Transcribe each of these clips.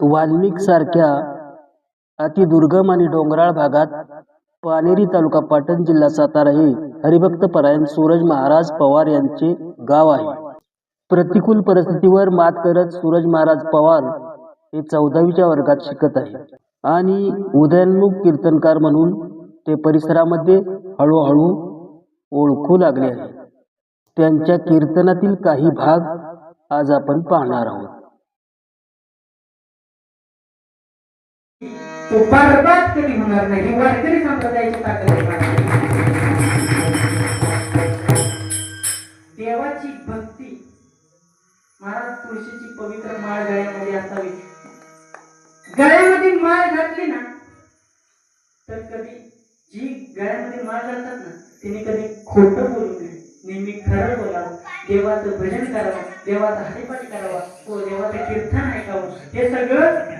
वाल्मिक सारख्या अतिदुर्गम आणि डोंगराळ भागात पानेरी तालुका पाटण जिल्हा सातारा हे हरिभक्त परायण सूरज महाराज पवार यांचे गाव आहे. प्रतिकूल परिस्थितीवर मात करत सूरज महाराज पवार हे चौदावीच्या वर्गात शिकत आहे आणि उदयोन्मुख कीर्तनकार म्हणून ते परिसरामध्ये हळूहळू ओळखू लागले आहे त्यांच्या कीर्तनातील काही भाग आज आपण पाहणार आहोत. तो बरबाद कधी होणार नाही? वारकरी संप्रदायाची ताकद देवाची भक्ती. महाराज तुळशीची पवित्र माळ गळ्यामध्ये असावी. गळ्यामध्ये माळ घातली ना तर कधी जी गळ्यामध्ये माळ घालतात ना तिने कधी खोट बोलू नये. नेहमी खरं बोलावं. देवाचं भजन करावं. देवाचा हरिपाठ करावा. तो देवाचं कीर्तन ऐकावं. हे सगळं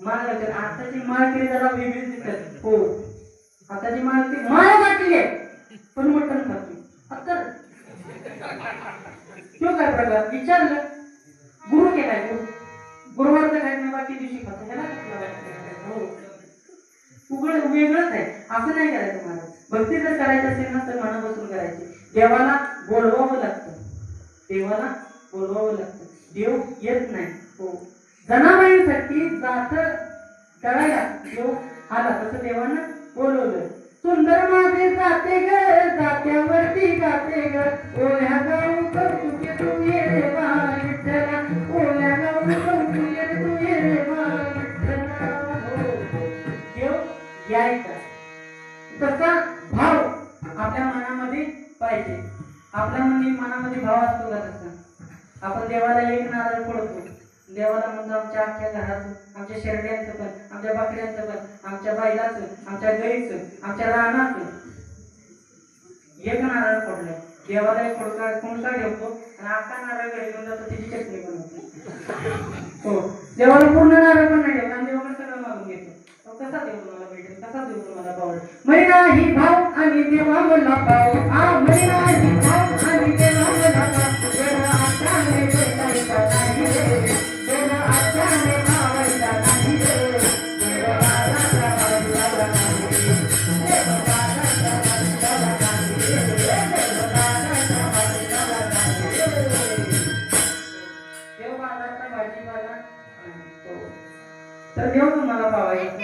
माळ तर आताची माळ केली जरा वेगळीच दिसतात हो. आताची माळ ती माळ आहे. पण मटण खाते आता तो काय प्रकार? विचारलं. गुरु केलाय गुरु गुरुवार खात नाही बाकी दिवशी खातो. ह्याला हो. उघड वेगळंच आहे. असं नाही करायचं मला. भक्ती जर करायची असेल ना तर मनापासून करायची. देवाला बोलवावं लागतं. देवाला बोलवावं लागतं. देव येत नाही. हो. जनाबाईसाठी जात करायला. देव आला तसं देवानं बोलवलं. सुंदर माझे जाते ग जात्यावरती जाते ग. ओल्या गाऊ कौतुके तू ये रे बा विठ्ठला ओल्या गाऊ कौतुके तू ये रे बा विठ्ठला हो. देव यायचा तसा भाव आपल्या मनामध्ये पाहिजे. आपल्या मनामध्ये भाव असतो का तसा? आपण देवाला एक नारळ पडतो देवाला म्हणजे आमच्या अख्ख्या घराचं आमच्या शेरड्यांचं पण आमच्या बकऱ्यांचं पण आमच्या बैलाचं आमच्या गाईचं आमच्या रानाचं. एक नारळ पडलं. देवाला एक फोडका कोणता ठेवतो आणि आता नारळ घरी घेऊन जातो त्याची चटणी बनवतो. हो. देवाला पूर्ण नारळ पण नाही ठेवत तर देव तुम्हाला पावायचं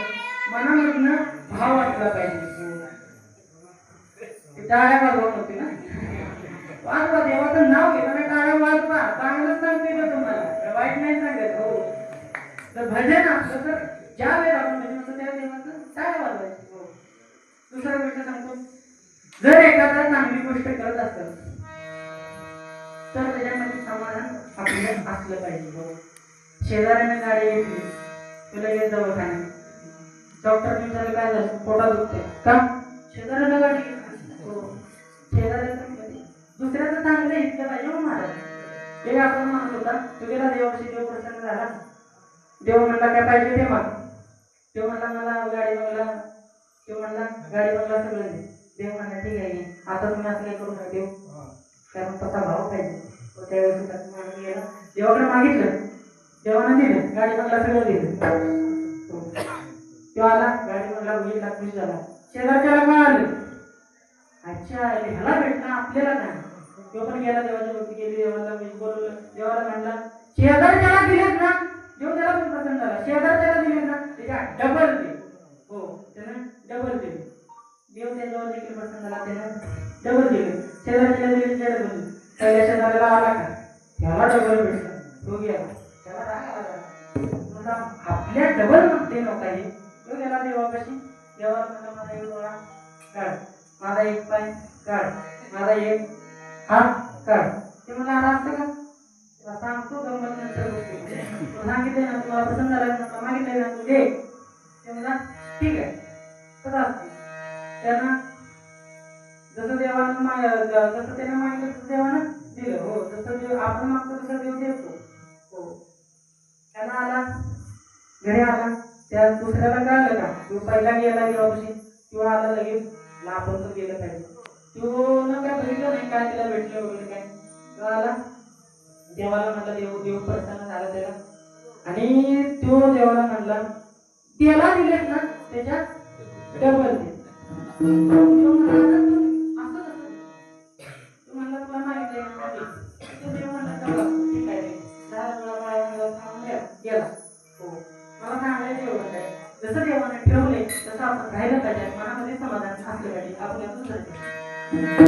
मनामधनं भाव वाटला पाहिजे. टाळ्या वाजवत होती ना? वाजवा देवाचं नाव घेताना टाळ्या वाजवा. चांगलं सांगते ना तुम्हाला? वाईट नाही सांगत हो. तर भजन असलं तर ज्या वेळेला आपण भजन असतो त्या देवाचं टाळ्या वाजवायचं हो. दुसरा गोष्ट सांगतो. जर एखादा चांगली गोष्ट करत असेल तर त्याच्यामध्ये समाधान आपल्याला असलं पाहिजे हो. शेजाऱ्याने गाडी घेतली. तुला येत दवाखान्यात डॉक्टर विचारलं काय झालं? पोटात दुखते का? शेजाऱ्याला गाडी हो. शेजाऱ्याचं म्हणजे दुसऱ्याचं चांगलं इतकं पाहिजे हो महाराज ते आपण म्हणत होता तू गेला देवाशी देव प्रसन्न झाला. देव म्हणला काय पाहिजे ते माग. देव म्हणला मला गाडी बंगला. देव म्हणला गाडी बंगला सगळं दे. देव म्हणला ठीक आहे. आता तुम्ही असं काय करू नका देव. कारण तसा भाव पाहिजे. तो त्यावेळेस गेला देवाकडे मागितलं. देवानं दिलं गाडी बंगला सगळं दिलं. तो आला गाडी बंगला बघितला खुश झाला. शेजारच्याला काय अच्छा ह्याला भेटणार आपल्याला काय तो पण गेला देवाच्या भक्ती केली देवाला मी बोलवलं देवाला म्हणला शेजारच्याला दिलेत ना. देव त्याला पण प्रसन्न झाला. शेजारच्याला दिले ना. त्याच्या डबल दे. हो त्यानं डबल दिले. देव त्याच्यावर देखील प्रसन्न झाला. त्यानं डबल दिले. शेजारच्याला दिले त्याला डबल. दिले पहिल्या शेजाऱ्याला आला का? त्याला डबल भेटला. तो गेला. समजा आपल्या डबल म्हणते लोक हे तो गेला देवापाशी. देवाला म्हणला माझा एक डोळा काढ माझा एक पाय काढ माझा एक हात काढ ते मला आला असतं का? तुला सांगतो गंमत नंतर गोष्टी. तू सांगितले ना तुला पसंत झाला ना तुला मागितलंय ना तू दे. ते म्हणला ठीक आहे. तसं असते. त्यांना जसं देवानं जसं त्याने मागितलं तसं देवानं दिलं. हो जसं देव आपण दुसऱ्या दुसऱ्याला कळालं का? तो पहिला गेला की किंवा आला लगेच? ना आपण तर गेलं पाहिजे. तो ना काय बघितलं नाही काय त्याला भेटलं वगैरे काय? तो आला. देवाला म्हटलं देव देव प्रसन्न झाला त्याला. आणि तो देवाला म्हटला त्याला दिलेत ना त्याच्या डबल ठेवले तसं आपण राहिलं पाहिजे मनामध्ये समाधान असलं पाहिजे. आपण यातून जातो